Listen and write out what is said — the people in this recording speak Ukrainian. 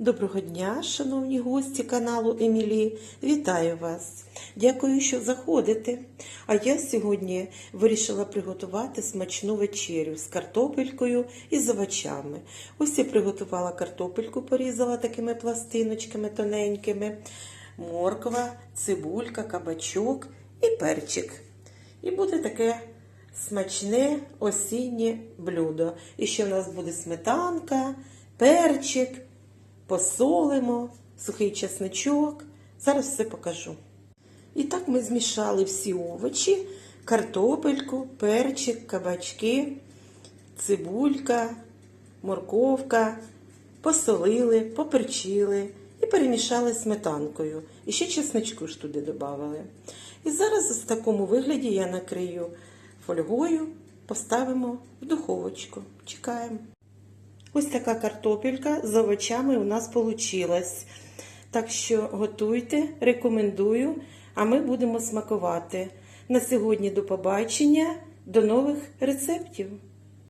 Доброго дня, шановні гості каналу Емілі. Вітаю вас! Дякую, що заходите. А я сьогодні вирішила приготувати смачну вечерю з картопелькою і з овочами. Ось я приготувала картопельку, порізала такими пластиночками тоненькими, морква, цибулька, кабачок і перчик. І буде таке смачне осіннє блюдо. І ще в нас буде сметанка, перчик посолимо, сухий чесничок. Зараз все покажу. І так ми змішали всі овочі, картопельку, перчик, кабачки, цибулька, морковка, посолили, поперчили і перемішали сметанкою. І ще чесничку ж туди додали. І зараз в такому вигляді я накрию фольгою, поставимо в духовочку. Чекаємо. Ось така картопелька з овочами у нас вийшла. Так що готуйте, рекомендую, а ми будемо смакувати. На сьогодні до побачення, до нових рецептів.